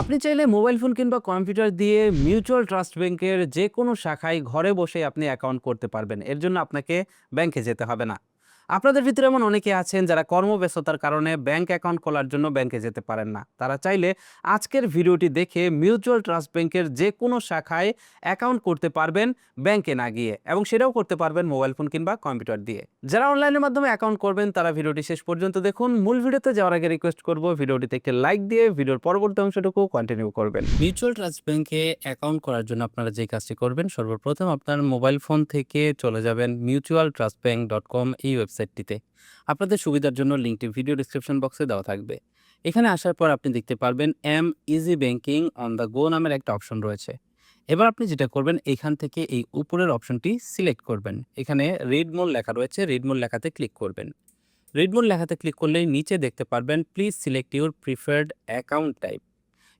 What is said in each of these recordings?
আপনি চাইলে mobile phone কিংবা কম্পিউটার দিয়ে মিউচুয়াল ট্রাস্ট ব্যাংকের যে কোনো শাখায় ঘরে বসে আপনি অ্যাকাউন্ট করতে পারবেন। এর জন্য আপনাকে ব্যাংকে যেতে হবে না। আপনাদের ভিতরে এমন অনেকে আছেন যারা কর্মব্যস্ততার কারণে ব্যাংক অ্যাকাউন্ট খোলার জন্য ব্যাংকে যেতে পারেন না। তারা চাইলে আজকের ভিডিওটি দেখে মিউচুয়াল ট্রাস্ট ব্যাংকের যে কোনো শাখায় অ্যাকাউন্ট করতে পারবেন ব্যাংকে না গিয়ে এবং সেটাও করতে পারবেন মোবাইল ফোন কিংবা কম্পিউটার দিয়ে। যারা অনলাইনের মাধ্যমে অ্যাকাউন্ট করবেন, তারা ভিডিওটি শেষ পর্যন্ত দেখুন। মূল ভিডিওতে যাওয়ার আগে রিকোয়েস্ট করব, ভিডিওটিতে একটি লাইক দিয়ে ভিডিওর পরবর্তী অংশটুকু কন্টিনিউ করবেন। মিউচুয়াল ট্রাস্ট ব্যাংকে অ্যাকাউন্ট করার জন্য আপনারা যে কাজটি করবেন, সর্বপ্রথম আপনার মোবাইল ফোন থেকে চলে যাবেন mutual trust bank dot com এই ওয়েবসাইটটিতে। আপনাদের সুবিধার জন্য লিঙ্কটি ভিডিও ডিসক্রিপশন বক্সে দেওয়া থাকবে। এখানে আসার পর আপনি দেখতে পারবেন M easy banking on the go নামের একটা অপশন রয়েছে। এবার আপনি যেটা করবেন, এখান থেকে এই উপরের অপশনটি সিলেক্ট করবেন। এখানে রিড মোল লেখা রয়েছে, রিড মোল লেখাতে ক্লিক করবেন। রিড মোল লেখাতে ক্লিক করলেই নিচে দেখতে পারবেন, please select your preferred account type.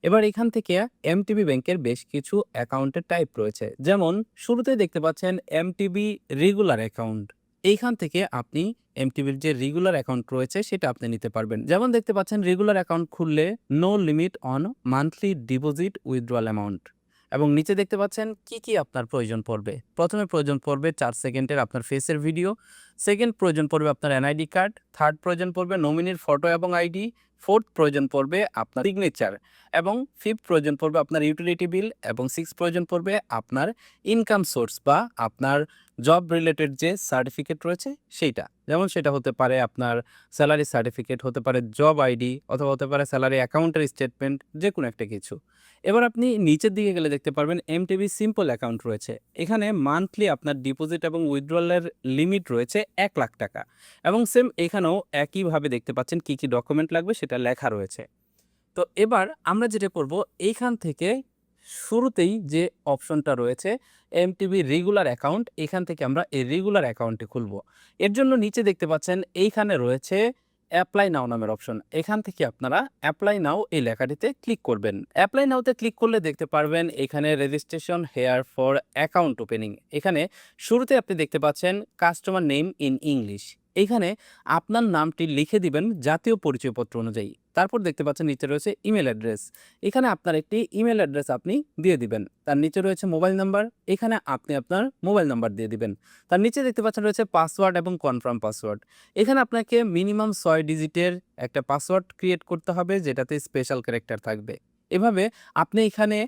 এবার এখান থেকে এম এমটিবি ব্যাংকের বেশ কিছু অ্যাকাউন্টের টাইপ রয়েছে। যেমন, শুরুতেই দেখতে পাচ্ছেন এম এমটিবি রেগুলার অ্যাকাউন্ট এইখান থেকে আপনি এমটিভির যে রেগুলার অ্যাকাউন্ট রয়েছে, সেটা আপনি নিতে পারবেন। যেমন দেখতে পাচ্ছেন রেগুলার অ্যাকাউন্ট খুললে no limit on monthly deposit withdrawal amount এবং নিচে দেখতে পাচ্ছেন, কি কি আপনার প্রয়োজন পড়বে। প্রথমে প্রয়োজন পড়বে চার সেকেন্ডের আপনার ফেসের ভিডিও সেকেন্ড প্রয়োজন পড়বে আপনার এনআইডি কার্ড থার্ড প্রয়োজন পড়বে নমিনির ফটো এবং আইডি ফোর্থ প্রয়োজন পড়বে আপনার সিগনেচার এবং ফিফথ প্রয়োজন পড়বে আপনার ইউটিলিটি বিল এবং সিক্স প্রয়োজন পড়বে আপনার ইনকাম সোর্স বা আপনার জব রিলেটেড যে সার্টিফিকেট রয়েছে সেইটা। যেমন সেটা হতে পারে আপনার স্যালারি সার্টিফিকেট হতে পারে জব আইডি অথবা হতে পারে স্যালারি অ্যাকাউন্টের স্টেটমেন্ট যে কোনো একটা কিছু। এবার আপনি নিচের দিকে গেলে দেখতে পারবেন এমটিবি সিম্পল অ্যাকাউন্ট রয়েছে। এখানে মান্থলি আপনার ডিপোজিট এবং উইথড্রলের লিমিট রয়েছে এক লাখ টাকা। এবং সেম এখানেও একইভাবে দেখতে পাচ্ছেন কি কি ডকুমেন্ট লাগবে সেটা লেখা রয়েছে। তো এবার আমরা যেটা করব, এইখান থেকে শুরুতেই যে অপশনটা রয়েছে এমটিবি রেগুলার অ্যাকাউন্ট এখান থেকে আমরা এই রেগুলার অ্যাকাউন্টটি খুলব। এর জন্য নিচে দেখতে পাচ্ছেন এইখানে রয়েছে অ্যাপ্লাই নাও নামের অপশন এখান থেকে আপনারা অ্যাপ্লাই নাও এই লেখাটিতে ক্লিক করবেন। অ্যাপ্লাই নাওতে ক্লিক করলে দেখতে পারবেন এখানে registration here for account opening এখানে শুরুতে আপনি দেখতে পাচ্ছেন কাস্টমার নেম ইন ইংলিশ এইখানে আপনার নামটি লিখে দিবেন জাতীয় পরিচয়পত্র অনুযায়ী। তারপর দেখতে পাচ্ছেন, নিচে রয়েছে ইমেল অ্যাড্রেস। এখানে আপনার একটি ইমেল অ্যাড্রেস আপনি দিয়ে দিবেন। তার নিচে রয়েছে মোবাইল নাম্বার। এখানে আপনি আপনার মোবাইল নাম্বার দিয়ে দিবেন। তার নিচে দেখতে পাচ্ছেন, রয়েছে পাসওয়ার্ড এবং কনফার্ম পাসওয়ার্ড। এখানে আপনাকে মিনিমাম ছয় ডিজিটের একটা পাসওয়ার্ড ক্রিয়েট করতে হবে, যেটাতে স্পেশাল ক্যারেক্টার থাকবে। এভাবে আপনি এখানে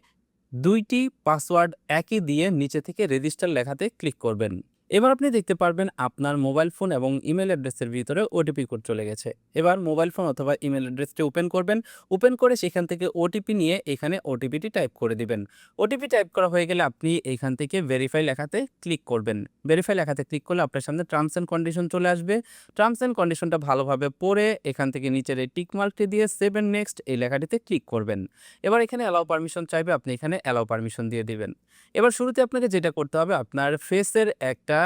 দুইটি পাসওয়ার্ড একই দিয়ে নিচে থেকে রেজিস্টার লেখাতে ক্লিক করবেন। এবার আপনি দেখতে পারবেন আপনার মোবাইল ফোন এবং ইমেল অ্যাড্রেসের ভিতরে ওটিপি কোড চলে গেছে। এবার মোবাইল ফোন অথবা ইমেল অ্যাড্রেসটি ওপেন করবেন। ওপেন করে সেখান থেকে ওটিপি নিয়ে এখানে ওটিপিটি টাইপ করে দিবেন। ওটিপি টাইপ করা হয়ে গেলে আপনি এখান থেকে ভেরিফাই লেখাতে ক্লিক করবেন। ভেরিফাই লেখাতে ক্লিক করলে আপনার সামনে টার্মস অ্যান্ড কন্ডিশন চলে আসবে। টার্মস অ্যান্ড কন্ডিশনটা ভালোভাবে পড়ে এখান থেকে নিচের এই টিক মার্কটি দিয়ে সেভেন নেক্সট এই লেখাটিতে ক্লিক করবেন। এবার এখানে অ্যালাউ পারমিশন চাইবে, আপনি এখানে অ্যালাউ পারমিশন দিয়ে দিবেন। এবার শুরুতে আপনাকে যেটা করতে হবে, আপনার ফেসের একটা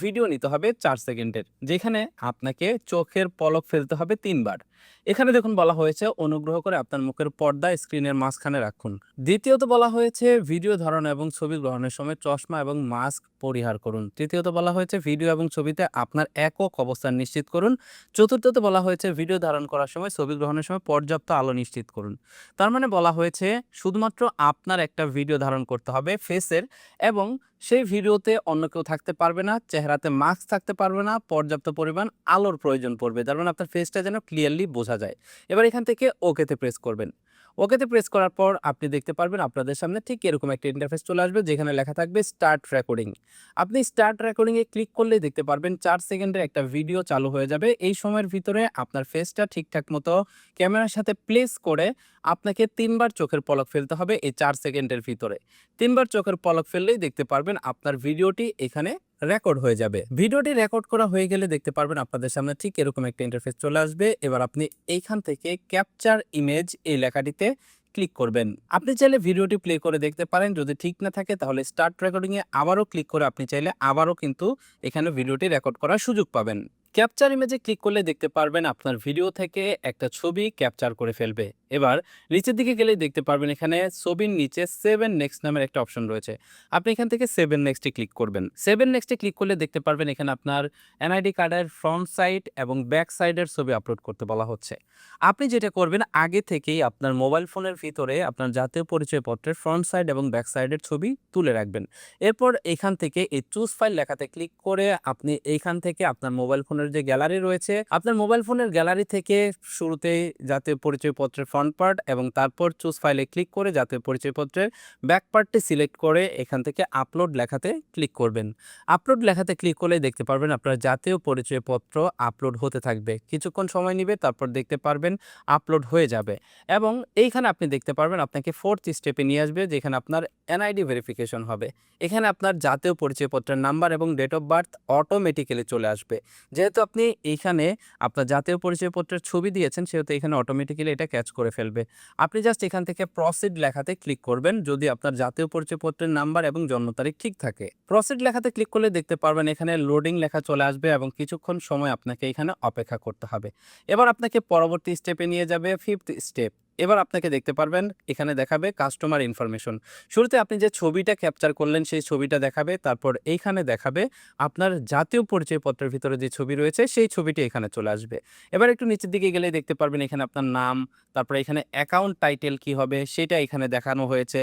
ভিডিও নিতে হবে চার সেকেন্ডের যেখানে আপনাকে চোখের পলক ফেলতে হবে তিনবার। এখানে দেখুন বলা হয়েছে, অনুগ্রহ করে আপনার মুখের পর্দা স্ক্রিনের মাঝখানে রাখুন। দ্বিতীয়ত বলা হয়েছে ভিডিও ধারণ এবং ছবি গ্রহণের সময় চশমা এবং মাস্ক পরিহার করুন। তৃতীয়ত বলা হয়েছে ভিডিও এবং ছবিতে আপনার একক অবস্থান নিশ্চিত করুন। চতুর্থত বলা হয়েছে ভিডিও ধারণ করার সময়, ছবি গ্রহণের সময় পর্যাপ্ত আলো নিশ্চিত করুন। তার মানে বলা হয়েছে, শুধুমাত্র আপনার একটা ভিডিও ধারণ করতে হবে ফেসের এবং সেই ভিডিওতে অন্য কেউ থাকতে পারবে না, চেহারাতে মাস্ক থাকতে পারবে না, পর্যাপ্ত পরিমাণ আলোর প্রয়োজন পড়বে। তার মানে আপনার ফেসটা যেন ক্লিয়ারলি বোঝা যায়। এবার এখান থেকে ওকেতে প্রেস করবেন। ওকেতে প্রেস করার পর আপনি দেখতে পারবেন আপনাদের সামনে ঠিক এরকম একটা ইন্টারফেস চলে আসবে যেখানে লেখা থাকবে স্টার্ট রেকর্ডিং আপনি স্টার্ট রেকর্ডিংয়ে ক্লিক করলেই দেখতে পারবেন চার সেকেন্ডের একটা ভিডিও চালু হয়ে যাবে। এই সময়ের ভিতরে আপনার ফেসটা ঠিকঠাক মতো ক্যামেরার সাথে প্লেস করে আপনাকে তিনবার চোখের পলক ফেলতে হবে এই চার সেকেন্ডের ভিতরে। তিনবার চোখের পলক ফেললেই দেখতে পারবেন আপনার ভিডিওটি এখানে রেকর্ড হয়ে যাবে। ভিডিওটি রেকর্ড করা হয়ে গেলে দেখতে পারবেন আপনাদের সামনে ঠিক এরকম একটা ইন্টারফেস চলে আসবে। এবার আপনি এইখান থেকে ক্যাপচার ইমেজ এই লেখাটিতে ক্লিক করবেন। আপনি চাইলে ভিডিওটি প্লে করে দেখতে পারেন। যদি ঠিক না থাকে তাহলে স্টার্ট রেকর্ডিংয়ে আবারও ক্লিক করে আপনি চাইলে আবারও কিন্তু এখানে ভিডিওটি রেকর্ড করার সুযোগ পাবেন। ক্যাপচার ইমেজে ক্লিক করলে দেখতে পারবেন আপনার ভিডিও থেকে একটা ছবি ক্যাপচার করে ফেলবে। এবার নিচের দিকে গেলেই দেখতে পারবেন এখানে ছবির নিচে সেভেন নেক্সট নামের একটা অপশন রয়েছে। আপনি এখান থেকে সেভেন নেক্সটে ক্লিক করবেন। সেভেন নেক্সটে ক্লিক করলে দেখতে পারবেন এখানে আপনার এনআইডি কার্ডের ফ্রন্ট সাইড এবং ব্যাক সাইডের ছবি আপলোড করতে বলা হচ্ছে। আপনি যেটা করবেন, আগে থেকেই আপনার মোবাইল ফোনের ভিতরে আপনার জাতীয় পরিচয়পত্রের ফ্রন্ট সাইড এবং ব্যাক সাইডের ছবি তুলে রাখবেন। এরপর এখান থেকে এই চুজ ফাইল লেখাতে ক্লিক করে আপনি এইখান থেকে আপনার মোবাইল ফোনের যে গ্যালারি রয়েছে, আপনার মোবাইল ফোনের গ্যালারি থেকে শুরুতেই জাতীয় পরিচয়পত্রের ফ্রন্ট পার্ট এবং তারপর চুজ ফাইলে ক্লিক করে জাতীয় পরিচয়পত্রের ব্যাক পার্টটি সিলেক্ট করে এখান থেকে আপলোড লেখাতে ক্লিক করবেন। আপলোড লেখাতে ক্লিক করলে দেখতে পারবেন আপনার জাতীয় পরিচয়পত্র আপলোড হতে থাকবে। কিছুক্ষণ সময় নেবে, তারপর দেখতে পারবেন আপলোড হয়ে যাবে এবং এইখানে আপনি দেখতে পারবেন আপনাকে ফোর্থ স্টেপে নিয়ে আসবে, যেখানে আপনার এনআইডি ভেরিফিকেশন হবে। এখানে আপনার জাতীয় পরিচয়পত্রের নাম্বার এবং ডেট অফ বার্থ অটোমেটিক্যালি চলে আসবে। যেহেতু আপনি এইখানে আপনার জাতীয় পরিচয়পত্রের ছবি দিয়েছেন, সেহেতু এখানে অটোমেটিক্যালি এটা ক্যাচ করে ফেলবে। আপনি জাস্ট এখান থেকে প্রসিড লেখাতে ক্লিক করবেন, যদি আপনার জাতীয় পরিচয়পত্রের নাম্বার এবং জন্ম তারিখ ঠিক থাকে। প্রসিড লেখাতে ক্লিক করলে দেখতে পারবেন এখানে লোডিং লেখা চলে আসবে এবং কিছুক্ষণ সময় আপনাকে এখানে অপেক্ষা করতে হবে। এবার আপনাকে পরবর্তী স্টেপে নিয়ে যাবে ফিফথ স্টেপ এবার আপনাকে দেখতে পারবেন, এখানে দেখাবে কাস্টমার ইনফরমেশন শুরুতে আপনি যে ছবিটা ক্যাপচার করলেন, সেই ছবিটা দেখাবে, তারপর এইখানে দেখাবে আপনার জাতীয় পরিচয়পত্রের ভিতরে যে ছবি রয়েছে, সেই ছবিটি এখানে চলে আসবে। এবার একটু নিচের দিকে গেলে দেখতে পারবেন এখানে আপনার নাম, তারপরে এখানে অ্যাকাউন্ট টাইটেল কি হবে, সেটা এখানে দেখানো হয়েছে।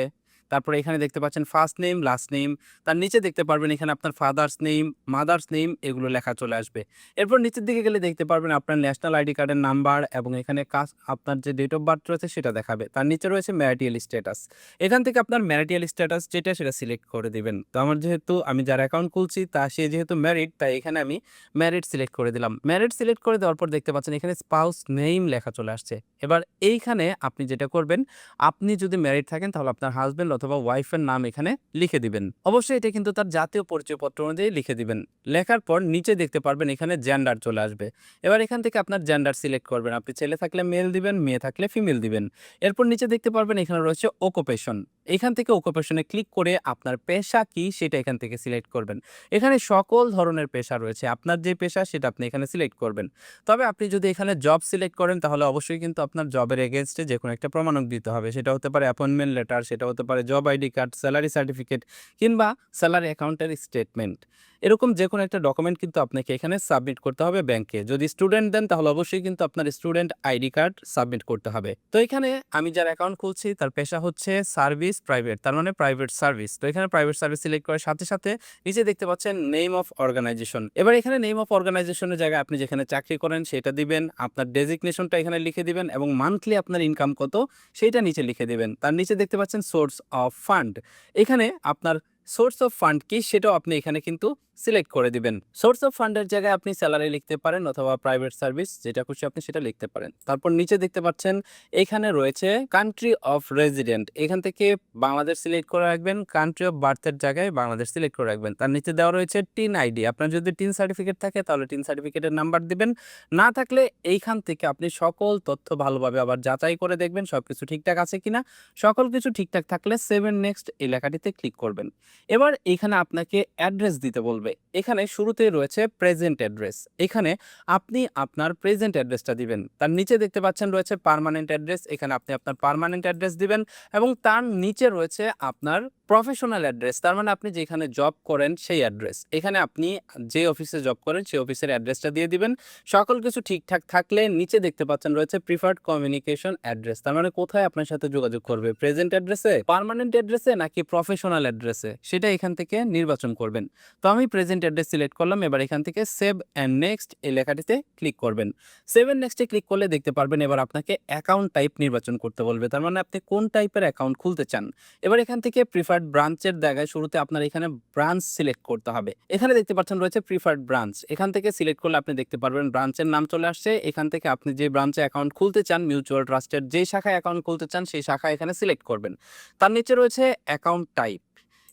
তারপরে এখানে দেখতে পাচ্ছেন ফার্স্ট নেম লাস্ট নেম তার নিচে দেখতে পারবেন এখানে আপনার ফাদার্স নেম মাদার্স নেম এগুলো লেখা চলে আসবে। এরপর নিচের দিকে গেলে দেখতে পারবেন আপনার ন্যাশনাল আইডি কার্ডের নাম্বার এবং এখানে কাজ, আপনার যে ডেট অফ বার্থ রয়েছে সেটা দেখাবে। তার নিচে রয়েছে ম্যারিটিয়াল স্ট্যাটাস এখান থেকে আপনার ম্যারিটিয়াল স্ট্যাটাস যেটা সেটা সিলেক্ট করে দিবেন। তো আমার যেহেতু আমি যার অ্যাকাউন্ট খুলছি, তা সে যেহেতু ম্যারিড তাই এখানে আমি ম্যারিড সিলেক্ট করে দিলাম। ম্যারিড সিলেক্ট করে দেওয়ার পর দেখতে পাচ্ছেন এখানে স্পাউস নেম লেখা চলে আসছে। এবার এইখানে আপনি যেটা করবেন, আপনি যদি ম্যারিড থাকেন তাহলে আপনার হাজবেন্ড অথবা ওয়াইফের নাম এখানে লিখে দিবেন। অবশ্যই এটা কিন্তু তার জাতীয় পরিচয়পত্র অনুযায়ী লিখে দিবেন। লেখার পর নিচে দেখতে পারবেন এখানে জেন্ডার চলে আসবে। এবার এখান থেকে আপনার জেন্ডার সিলেক্ট করবেন। আপনি ছেলে থাকলে মেল দিবেন, মেয়ে থাকলে ফিমেল দিবেন। এরপর নিচে দেখতে পারবেন এখানে রয়েছে ওকুপেশন এখান থেকে অকুপেশনে ক্লিক করে আপনার পেশা কি সেটা এখান থেকে সিলেক্ট করবেন। এখানে সকল ধরনের পেশা রয়েছে। আপনার যে পেশা সেটা আপনি এখানে সিলেক্ট করবেন। তবে আপনি যদি এখানে জব সিলেক্ট করেন তাহলে অবশ্যই কিন্তু আপনার জবের এগেনস্টে যে কোনো একটা প্রমাণক দিতে হবে। সেটা হতে পারে অ্যাপয়েন্টমেন্ট লেটার সেটা হতে পারে job ID card salary certificate কিংবা স্যালারি অ্যাকাউন্টের স্টেটমেন্ট এরকম যে কোনো একটা ডকুমেন্ট কিন্তু আপনাকে এখানে সাবমিট করতে হবে ব্যাংকে যদি স্টুডেন্ট দেন, তাহলে অবশ্যই কিন্তু আপনার স্টুডেন্ট আইডি কার্ড সাবমিট করতে হবে। তো এখানে আমি যার অ্যাকাউন্ট খুলছি, তার পেশা হচ্ছে সার্ভিস প্রাইভেট তার মানে প্রাইভেট সার্ভিস তো এখানে প্রাইভেট সার্ভিস সিলেক্ট করার সাথে সাথে নিচে দেখতে পাচ্ছেন নেম অফ অর্গানাইজেশন এবার এখানে নেম অফ অর্গানাইজেশনের জায়গায় আপনি যেখানে চাকরি করেন, সেটা দিবেন, আপনার ডেজিগনেশনটা এখানে লিখে দিবেন এবং মান্থলি আপনার ইনকাম কত সেইটা নিচে লিখে দিবেন। তার নিচে দেখতে পাচ্ছেন সোর্স অফ ফান্ড এখানে আপনার সোর্স অফ ফান্ড কি, সেটাও আপনি এখানে কিন্তু সিলেক্ট করে দিবেন। সোর্স অফ ফান্ডের জায়গায় আপনি স্যালারি লিখতে পারেন অথবা প্রাইভেট সার্ভিস যেটা খুশি আপনি সেটা লিখতে পারেন। তারপর নিচে দেখতে পাচ্ছেন, এখানে রয়েছে কান্ট্রি অফ রেজিডেন্ট এখান থেকে বাংলাদেশ সিলেক্ট করে রাখবেন কান্ট্রি অফ বার্থের জায়গায় বাংলাদেশ সিলেক্ট করে রাখবেন। তার নিচে দেওয়া রয়েছে টিন আইডি আপনার যদি টিন সার্টিফিকেট থাকে তাহলে টিন সার্টিফিকেটের নাম্বার দিবেন। না থাকলে এইখান থেকে আপনি সকল তথ্য ভালোভাবে আবার যাচাই করে দেখবেন সব কিছু ঠিকঠাক আছে কিনা। সকল কিছু ঠিকঠাক থাকলে সেভেন নেক্সট এই লেখাটিতে ক্লিক করবেন। এবার এখানে আপনাকে অ্যাড্রেস দিতে বলবে। এখানে শুরুতে রয়েছে প্রেজেন্ট অ্যাড্রেস এখানে আপনি আপনার প্রেজেন্ট অ্যাড্রেসটা দিবেন। তার নিচে দেখতে পাচ্ছেন রয়েছে পারমানেন্ট অ্যাড্রেস এখানে আপনি আপনার পারমানেন্ট অ্যাড্রেস দিবেন এবং তার নিচে রয়েছে আপনার প্রফেশনাল অ্যাড্রেস তার মানে আপনি যেখানে জব করেন সেই অ্যাড্রেস এখানে আপনি যে অফিসে জব করেন, সেই অফিসের অ্যাড্রেসটা দিয়ে দিবেন। সকল কিছু ঠিকঠাক থাকলে নিচে দেখতে পাচ্ছেন রয়েছে প্রিফার্ড কমিউনিকেশন অ্যাড্রেস তার মানে কোথায় আপনার সাথে যোগাযোগ করবে? প্রেজেন্ট অ্যাড্রেসে পার্মানেন্ট অ্যাড্রেসে নাকি প্রফেশনাল অ্যাড্রেসে সেটা এখান থেকে নির্বাচন করবেন। তো আমি প্রেজেন্ট অ্যাড্রেস সিলেক্ট করলাম, এবার এখান থেকে সেভ অ্যান্ড নেক্সট এই লেখাটিতে ক্লিক করবেন। সেভ অ্যান্ড নেক্সটে ক্লিক করলে দেখতে পারবেন এবার আপনাকে অ্যাকাউন্ট টাইপ নির্বাচন করতে বলবে। তার মানে আপনি কোন টাইপের অ্যাকাউন্ট খুলতে চান? এবার এখান থেকে প্রিফার্ড ব্রাঞ্চের জায়গায় শুরুতে আপনার এখানে ব্রাঞ্চ সিলেক্ট করতে হবে। এখানে দেখতে পাচ্ছেন রয়েছে প্রিফার্ড ব্রাঞ্চ এখান থেকে সিলেক্ট করলে আপনি দেখতে পারবেন ব্রাঞ্চের নাম চলে আসছে। এখান থেকে আপনি যে ব্রাঞ্চে অ্যাকাউন্ট খুলতে চান মিউচুয়াল ট্রাস্টের যে শাখায় অ্যাকাউন্ট খুলতে চান, সেই শাখা এখানে সিলেক্ট করবেন। তার নিচে রয়েছে অ্যাকাউন্ট টাইপ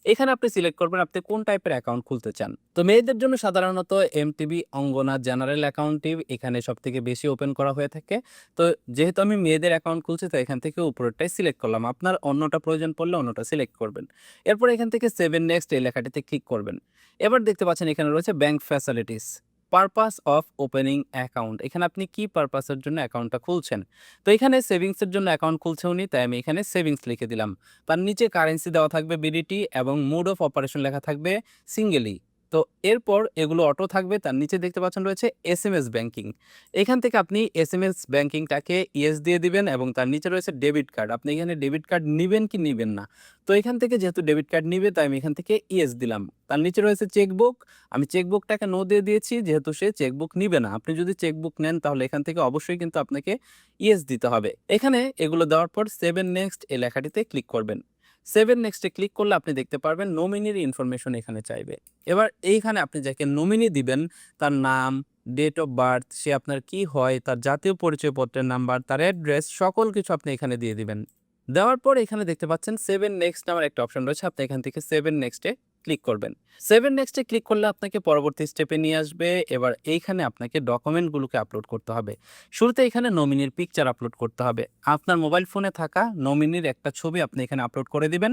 এখানে আপনি সিলেক্ট করবেন আপনি কোন টাইপের অ্যাকাউন্ট খুলতে চান। তো মেয়েদের জন্য সাধারণত এমটিবি অঙ্গনা জেনারেল অ্যাকাউন্টটি এখানে সব থেকে বেশি ওপেন করা হয়ে থাকে। তো যেহেতু আমি মেয়েদের অ্যাকাউন্ট খুলছি, তো এখান থেকে উপরেরটাই সিলেক্ট করলাম। আপনার অন্যটা প্রয়োজন পড়লে অন্যটা সিলেক্ট করবেন। এরপর এখান থেকে সেভেন নেক্সট এই লেখাটিতে ক্লিক করবেন। এবার দেখতে পাচ্ছেন এখানে রয়েছে bank facilities purpose of opening account এখানে আপনি কি পারপাসের জন্য অ্যাকাউন্টটা খুলছেন? তো এখানে সেভিংসের জন্য অ্যাকাউন্ট খুলছে উনি, তাই আমি এখানে সেভিংস লিখে দিলাম। তার নিচে কারেন্সি দেওয়া থাকবে বিডিটি এবং মোড অফ অপারেশন লেখা থাকবে সিঙ্গেলি তো এরপর এগুলো অটো থাকবে, তার নিচে দেখতে পাচ্ছেন রয়েছে এস এম এস ব্যাঙ্কিং এখান থেকে আপনি এস এম এস ব্যাঙ্কিংটাকে ইয়েস দিয়ে দিবেন এবং তার নিচে রয়েছে ডেবিট কার্ড আপনি এখানে ডেবিট কার্ড নেবেন কি নেবেন না? তো এখান থেকে যেহেতু ডেবিট কার্ড নিবে, তাই আমি এখান থেকে ইয়েস দিলাম। তার নিচে রয়েছে চেকবুক আমি চেকবুকটাকে নো দিয়ে দিয়েছি, যেহেতু সে চেকবুক নিবে না। আপনি যদি চেকবুক নেন, তাহলে এখান থেকে অবশ্যই কিন্তু আপনাকে ইয়েস দিতে হবে। এখানে এগুলো দেওয়ার পর সেভেন নেক্সট এই লেখাটিতে ক্লিক করবেন। সেভেন নেক্সটে ক্লিক করলে আপনি দেখতে পারবেন নমিনির ইনফরমেশন এখানে চাইবে। এবার এইখানে আপনি যাকে নমিনি দিবেন, তার নাম ডেট অফ বার্থ সে আপনার কি হয়, তার জাতীয় পরিচয়পত্রের নাম্বার তার অ্যাড্রেস সকল কিছু আপনি এখানে দিয়ে দিবেন। দেওয়ার পর এখানে দেখতে পাচ্ছেন সেভেন নেক্সট নামের একটা অপশন রয়েছে। আপনি এখান থেকে সেভেন নেক্সটে ক্লিক করবেন। সেভেন নেক্সটে ক্লিক করলে আপনাকে পরবর্তী স্টেপে নিয়ে আসবে। এবার এইখানে আপনাকে ডকুমেন্টগুলোকে আপলোড করতে হবে। শুরুতে এখানে নমিনির পিকচার আপলোড করতে হবে। আপনার মোবাইল ফোনে থাকা নমিনির একটা ছবি আপনি এখানে আপলোড করে দিবেন।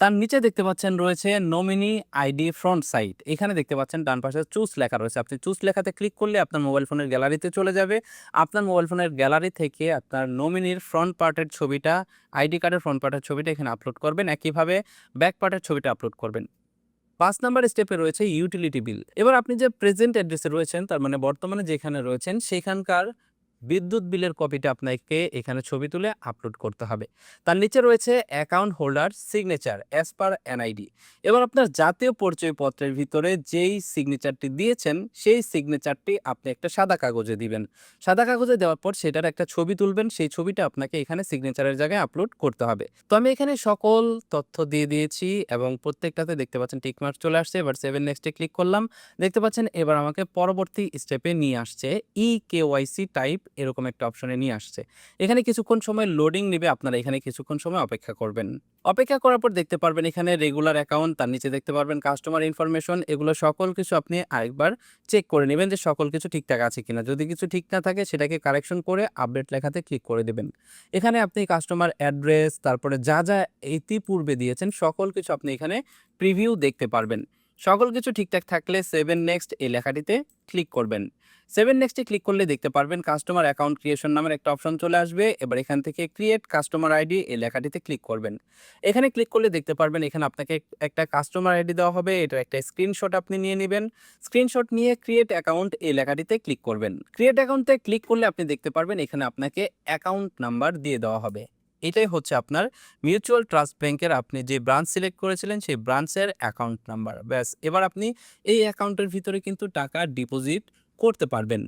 তার নিচে দেখতে পাচ্ছেন রয়েছে নমিনি আইডি ফ্রন্ট সাইড এখানে দেখতে পাচ্ছেন ডান পাশে চুজ লেখা রয়েছে। আপনি চুজ লেখাতে ক্লিক করলে আপনার মোবাইল ফোনের গ্যালারিতে চলে যাবে। আপনার মোবাইল ফোনের গ্যালারি থেকে আপনার নমিনির ফ্রন্ট পার্টের ছবিটা আইডি কার্ডের ফ্রন্ট পার্টের ছবিটা এখানে আপলোড করবেন। একইভাবে ব্যাক পার্টের ছবিটা আপলোড করবেন। পাঁচ নাম্বার স্টেপে রয়েছে ইউটিলিটি বিল এবার আপনি যে প্রেজেন্ট অ্যাড্রেসে রয়েছেন, তার মানে বর্তমানে যেখানে রয়েছেন, সেখানকার বিদ্যুৎ বিলের কপিটা আপনাকে এখানে ছবি তুলে আপলোড করতে হবে। তার নিচে রয়েছে account holder signature as per NID এবার আপনার জাতীয় পরিচয়পত্রের ভিতরে যেই সিগনেচারটি দিয়েছেন, সেই সিগনেচারটি আপনি একটা সাদা কাগজে দিবেন। সাদা কাগজে দেওয়ার পর সেটার একটা ছবি তুলবেন, সেই ছবিটা আপনাকে এখানে সিগনেচারের জায়গায় আপলোড করতে হবে। তো আমি এখানে সকল তথ্য দিয়ে দিয়েছি এবং প্রত্যেকটাতে দেখতে পাচ্ছেন টিকমার্ক চলে আসছে। এবার সেভেন নেক্সটে ক্লিক করলাম। দেখতে পাচ্ছেন এবার আমাকে পরবর্তী স্টেপে নিয়ে আসছে ই কেওয়াইসি টাইপ এরকম একটা অপশনে নিয়ে আসছে। এখানে কিছুক্ষণ সময় লোডিং নেবে, আপনারা এখানে কিছুক্ষণ সময় অপেক্ষা করবেন। অপেক্ষা করার পর দেখতে পারবেন এখানে রেগুলার অ্যাকাউন্ট তার নিচে দেখতে পারবেন কাস্টমার ইনফরমেশন এগুলো সকল কিছু আপনি আরেকবার চেক করে নেবেন যে সকল কিছু ঠিকঠাক আছে কিনা। যদি কিছু ঠিক না থাকে, সেটাকে কারেকশন করে আপডেট লেখাতে ক্লিক করে দেবেন। এখানে আপনি কাস্টমার অ্যাড্রেস তারপরে যা যা ইতিপূর্বে দিয়েছেন, সকল কিছু আপনি এখানে প্রিভিউ দেখতে পারবেন। সকল কিছু ঠিকঠাক থাকলে সেভেন নেক্সট এই লেখাটিতে ক্লিক করবেন। সেভেন নেক্সটে ক্লিক করলে দেখতে পারবেন কাস্টমার অ্যাকাউন্ট ক্রিয়েশন নামের একটা অপশন চলে আসবে। এবার এখান থেকে ক্রিয়েট কাস্টমার আইডি এই লেখাটিতে ক্লিক করবেন। এখানে ক্লিক করলে দেখতে পারবেন এখানে আপনাকে একটা কাস্টমার আইডি দেওয়া হবে। এটা একটা স্ক্রিনশট আপনি নিয়ে নেবেন। স্ক্রিনশট নিয়ে ক্রিয়েট অ্যাকাউন্ট এই লেখাটিতে ক্লিক করবেন। ক্রিয়েট অ্যাকাউন্টে ক্লিক করলে আপনি দেখতে পারবেন এখানে আপনাকে অ্যাকাউন্ট নাম্বার দিয়ে দেওয়া হবে। এটাই হচ্ছে আপনার মিউচুয়াল ট্রাস্ট ব্যাংকের আপনি যে ব্রাঞ্চ সিলেক্ট করেছিলেন সেই ব্রাঞ্চের অ্যাকাউন্ট নাম্বার। ব্যাস, এবার আপনি এই অ্যাকাউন্টের ভিতরে কিন্তু টাকা ডিপোজিট করতে পারবেন।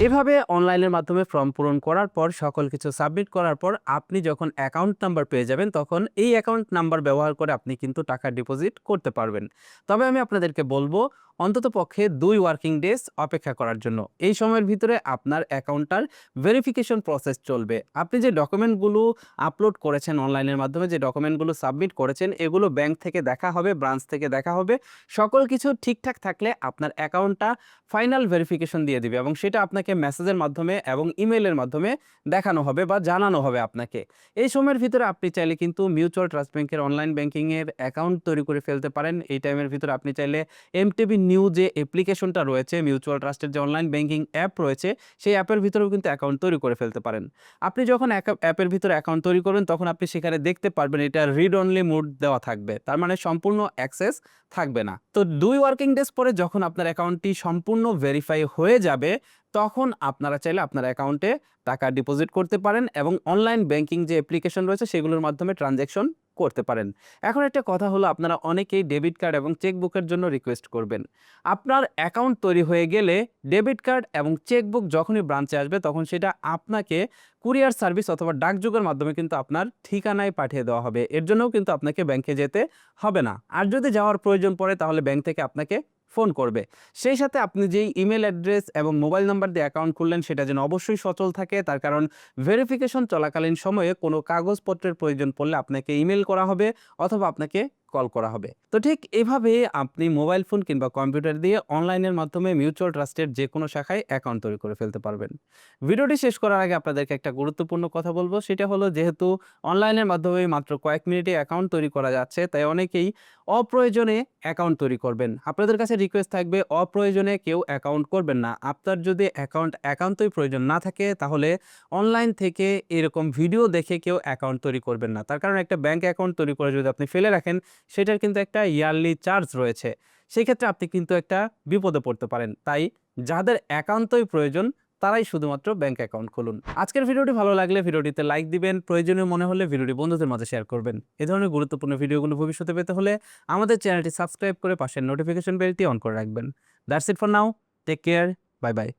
এভাবে অনলাইনের মাধ্যমে ফর্ম পূরণ করার পর, সকল কিছু সাবমিট করার পর, আপনি যখন অ্যাকাউন্ট নাম্বার পেয়ে যাবেন, তখন এই অ্যাকাউন্ট নাম্বার ব্যবহার করে আপনি কিন্তু টাকা ডিপোজিট করতে পারবেন। তবে আমি আপনাদেরকে বলব অন্তত পক্ষে দুই ওয়ার্কিং ডেজ অপেক্ষা করার জন্য। এই সময়ের ভিতরে আপনার অ্যাকাউন্টটার ভেরিফিকেশন প্রসেস চলবে। আপনি যে ডকুমেন্টগুলো আপলোড করেছেন অনলাইনের মাধ্যমে, যে ডকুমেন্টগুলো সাবমিট করেছেন, এগুলো ব্যাংক থেকে দেখা হবে ব্রাঞ্চ থেকে দেখা হবে। সকল কিছু ঠিকঠাক থাকলে আপনার অ্যাকাউন্টটা ফাইনাল ভেরিফিকেশন দিয়ে দিবে এবং সেটা আপনাকে মেসেজের মাধ্যমে এবং ইমেলের মাধ্যমে দেখানো হবে বা জানানো হবে আপনাকে। এই সময়ের ভিতরে আপনি চাইলে কিন্তু মিউচুয়াল ট্রাস্ট ব্যাংকের অনলাইন ব্যাংকিংয়ের অ্যাকাউন্ট তৈরি করে ফেলতে পারেন। এই টাইমের ভিতরে আপনি চাইলে এমটিভি নিউ যে অ্যাপ্লিকেশনটা রয়েছে, মিউচুয়াল ট্রাস্টের যে অনলাইন ব্যাঙ্কিং অ্যাপ রয়েছে, সেই অ্যাপের ভিতরেও কিন্তু অ্যাকাউন্ট তৈরি করে ফেলতে পারেন। আপনি যখন অ্যাপের ভিতরে অ্যাকাউন্ট তৈরি করবেন, তখন আপনি সেখানে দেখতে পারবেন এটা রিড অনলি মোড দেওয়া থাকবে। তার মানে সম্পূর্ণ অ্যাক্সেস থাকবে না। তো দুই ওয়ার্কিং ডেজ পরে যখন আপনার অ্যাকাউন্টটি সম্পূর্ণ ভেরিফাই হয়ে যাবে, তখন আপনারা চাইলে আপনার অ্যাকাউন্টে টাকা ডিপোজিট করতে পারেন এবং অনলাইন ব্যাংকিং যে অ্যাপ্লিকেশন রয়েছে, সেগুলোর মাধ্যমে ট্রানজ্যাকশন করতে পারেন। এখন একটা কথা হলো, আপনারা অনেকেই ডেবিট কার্ড এবং চেকবুকের জন্য রিকোয়েস্ট করবেন। আপনার অ্যাকাউন্ট তৈরি হয়ে গেলে ডেবিট কার্ড এবং চেকবুক যখনই ব্রাঞ্চে আসবে, তখন সেটা আপনাকে কুরিয়ার সার্ভিস অথবা ডাকযোগের মাধ্যমে কিন্তু আপনার ঠিকানায় পাঠিয়ে দেওয়া হবে। এর জন্যও কিন্তু আপনাকে ব্যাংকে যেতে হবে না। আর যদি যাওয়ার প্রয়োজন পড়ে, তাহলে ব্যাংক থেকে আপনাকে ফোন করবে। সেই সাথে আপনি যেই ইমেল অ্যাড্রেস এবং মোবাইল নাম্বার দিয়ে অ্যাকাউন্ট খুললেন, সেটা যেন অবশ্যই সচল থাকে। তার কারণ ভেরিফিকেশন চলাকালীন সময়ে কোনো কাগজপত্রের প্রয়োজন পড়লে আপনাকে ইমেল করা হবে অথবা আপনাকে কল করা হবে। তো ঠিক এভাবে আপনি মোবাইল ফোন কিংবা কম্পিউটার দিয়ে অনলাইনের মাধ্যমে মিউচুয়াল ট্রাস্টের যে কোনো শাখায় অ্যাকাউন্ট তৈরি করে ফেলতে পারবেন। ভিডিওটি শেষ করার আগে আপনাদেরকে একটা গুরুত্বপূর্ণ কথা বলব, সেটা হলো যেহেতু অনলাইনের মাধ্যমে মাত্র কয়েক মিনিটে অ্যাকাউন্ট তৈরি করা যাচ্ছে, তাই অনেকেই অপ্রয়োজনে অ্যাকাউন্ট তৈরি করবেন। আপনাদের কাছে রিকোয়েস্ট থাকবে, অপ্রয়োজনে কেউ অ্যাকাউন্ট করবেন না। আপনার যদি অ্যাকাউন্ট একান্তই প্রয়োজন না থাকে, তাহলে অনলাইন থেকে এরকম ভিডিও দেখে কেউ অ্যাকাউন্ট তৈরি করবেন না। তার কারণ একটা ব্যাংক অ্যাকাউন্ট তৈরি করে যদি আপনি ফেলে রাখেন সেটার কিন্তু একটা ইয়ারলি চার্জ রয়েছে। সেই ক্ষেত্রে আপনি কিন্তু একটা বিপদে পড়তে পারেন। তাই যাদের একান্তই প্রয়োজন, তারাই শুধুমাত্র ব্যাংক অ্যাকাউন্ট খুলুন। আজকের ভিডিওটি ভালো লাগলে ভিডিওটিতে লাইক দিবেন, প্রয়োজনীয় মনে হলে ভিডিওটি বন্ধুদের মাঝে শেয়ার করবেন। এ ধরনের গুরুত্বপূর্ণ ভিডিওগুলো ভবিষ্যতে পেতে হলে আমাদের চ্যানেলটি সাবস্ক্রাইব করে পাশের নোটিফিকেশন বেলটি অন করে রাখবেন। That's it for now take care bye bye